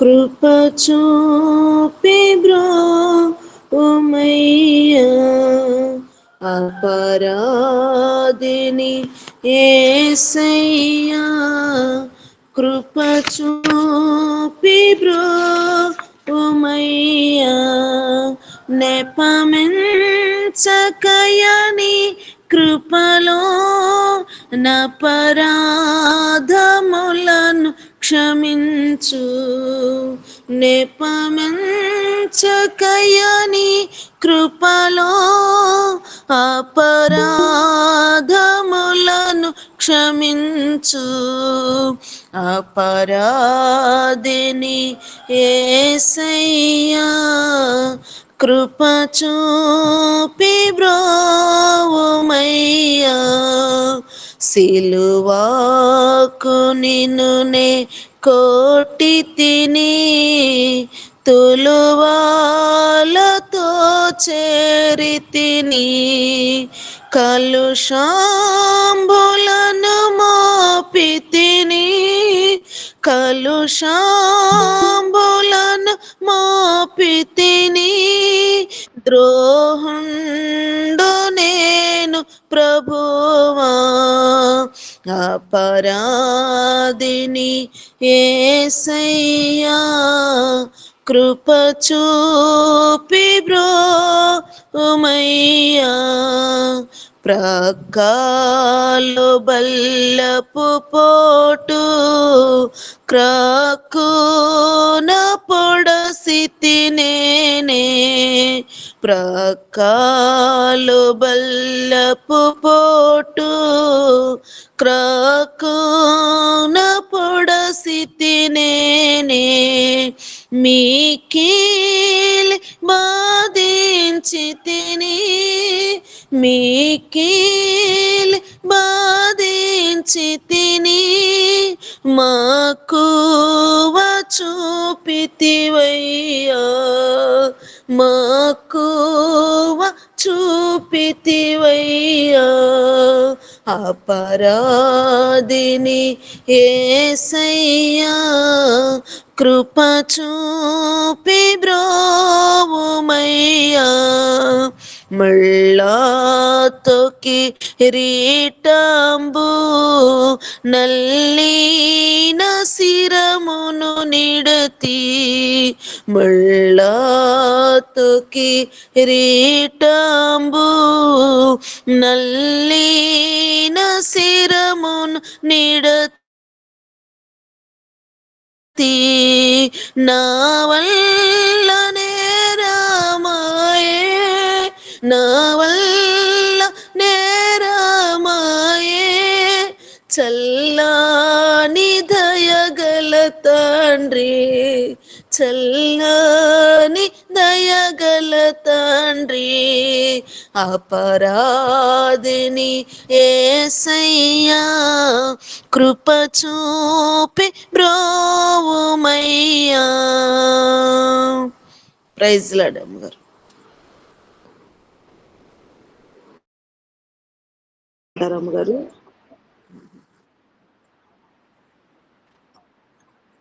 కృప చూపి బ్రో అపరాధిని ఏసయ్యా. కృప చూపి బ్రో నెపమెంచకయని కృపలో నపరాధ క్షమించు నెపమించకయని కృపలో అపరాధములను క్షమించు. అపరాధిని ఏసయ్యా కృప చూపి బ్రోమయ్యా సిలువాకు నిన్నునే కోటి తిని తులువాలతో చేరి తిని కలుషాంబులను మోపి తిని కలుషాంబులను మోపి తిని ప్రభువా అపరాధిని ఏసయ్యా కృప చూపి బ్రో ఉమయ్యా ప్రకాలు బల్లపు పోటు క్రాకు పొడసితి తినేనే ప్రకాలు బల్లపు పోటు క్రాకున పొడసితి నేనే మీకీలి బాధించి తిని మీకీలి బాధించి తిని మాకువ చూపితివయ్యా మాకువ చూపితివయ్యా. అపరాధిని ఏసయ్యా కృప చూపి బ్రోమయ్యా మళ్ళాతోకి రీటాంబు నల్లీన శిరమును నిడతి. మళ్ళాతోకి రీటాంబు నల్లీన శిరమున్ నిడతి నా వల్ల నేరమాయే నా వల్ల నేరమాయే చల్లాని దయగల తండ్రి చల్లని దయగల తండ్రి అపరాధిని ఏసయ్యా కృప చూపి బ్రోవుమయ్యా. ప్రైజ్ లాడమ్మ గారు గారు